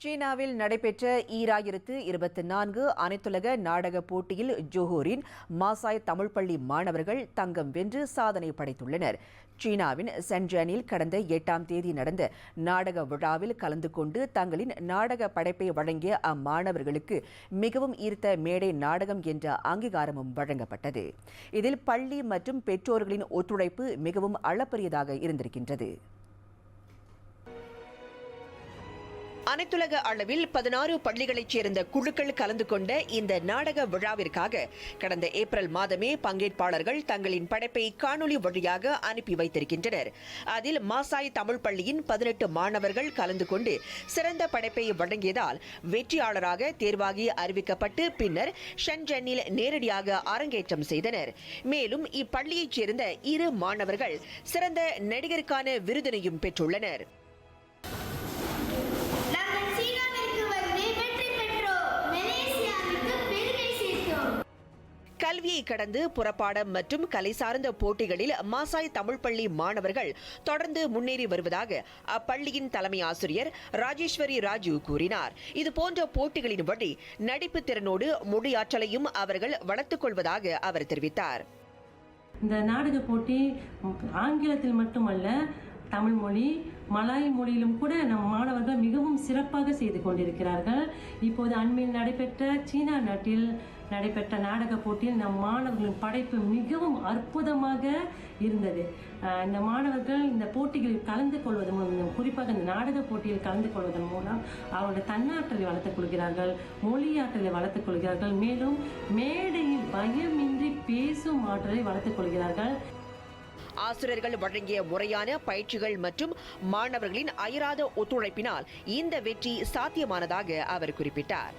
சீனாவில் நடைபெற்ற ஈராயிரத்து இருபத்தி நான்கு அனைத்துலக நாடக போட்டியில் ஜோஹூரின் மாசாய் தமிழ் பள்ளி மாணவர்கள் தங்கம் வென்று சாதனை படைத்துள்ளனர். சீனாவின் சென்ஜானில் கடந்த எட்டாம் தேதி நடந்த நாடக விழாவில் கலந்து கொண்டு தங்களின் நாடக படைப்பை வழங்கிய அம்மாணவர்களுக்கு மிகவும் ஈர்த்த மேடை நாடகம் என்ற அங்கீகாரமும் வழங்கப்பட்டது. இதில் பள்ளி மற்றும் பெற்றோர்களின் ஒத்துழைப்பு மிகவும் அளப்பரியதாக இருந்திருக்கின்றது. அனைத்துலக அளவில் பதினாறு பள்ளிகளைச் சேர்ந்த குழுக்கள் கலந்து கொண்ட இந்த நாடக விழாவிற்காக கடந்த ஏப்ரல் மாதமே பங்கேற்பாளர்கள் தங்களின் படைப்பை காணொலி வழியாக அனுப்பி வைத்திருக்கின்றனர். அதில் மாசாய் தமிழ் பள்ளியின் பதினெட்டு மாணவர்கள் கலந்து கொண்டு சிறந்த படைப்பை வழங்கியதால் வெற்றியாளராக தேர்வாகி அறிவிக்கப்பட்டு பின்னர் ஷென்ஜென்னில் நேரடியாக அரங்கேற்றம் செய்தனர். மேலும் இப்பள்ளியைச் சேர்ந்த இரு மாணவர்கள் சிறந்த நடிகருக்கான விருதினையும் பெற்றுள்ளனர். கல்வியை கடந்து புறப்பாடம் மற்றும் கலை சார்ந்த போட்டிகளில் மாசாய் தமிழ் பள்ளி மாணவர்கள் தொடர்ந்து முன்னேறி வருவதாக அப்பள்ளியின் தலைமை ஆசிரியர் ராஜேஸ்வரி ராஜு கூறினார். இது போன்ற போட்டிகளின் வழி நடிப்பு திறனோடு மொழியாற்றலையும் அவர்கள் வளர்த்துக் கொள்வதாக அவர் தெரிவித்தார். இந்த நாடக போட்டி ஆங்கிலத்தில் மட்டுமல்ல தமிழ் மொழி மலாய் மொழியிலும் கூட நம் மாணவர்கள் மிகவும் சிறப்பாக செய்து கொண்டிருக்கிறார்கள். இப்போது அண்மையில் நடைபெற்ற சீனா நாட்டில் நடைபெற்ற நாடக போட்டியில் நம் மாணவர்களின் படைப்பு மிகவும் அற்புதமாக இருந்தது. இந்த மாணவர்கள் இந்த போட்டிகளில் கலந்து கொள்வதன் மூலம் குறிப்பாக இந்த நாடக போட்டியில் கலந்து கொள்வதன் மூலம் அவருடைய தன்னாற்றலை வளர்த்துக் கொள்கிறார்கள் மொழியாற்றலை வளர்த்துக் கொள்கிறார்கள் மேலும் மேடையில் பயமின்றி பேசும் ஆற்றலை வளர்த்துக் கொள்கிறார்கள். ஆசிரியர்கள் வழங்கிய முறையான பயிற்சிகள் மற்றும் மாணவர்களின் அயராத ஒத்துழைப்பினால் இந்த வெற்றி சாத்தியமானதாக அவர் குறிப்பிட்டார்.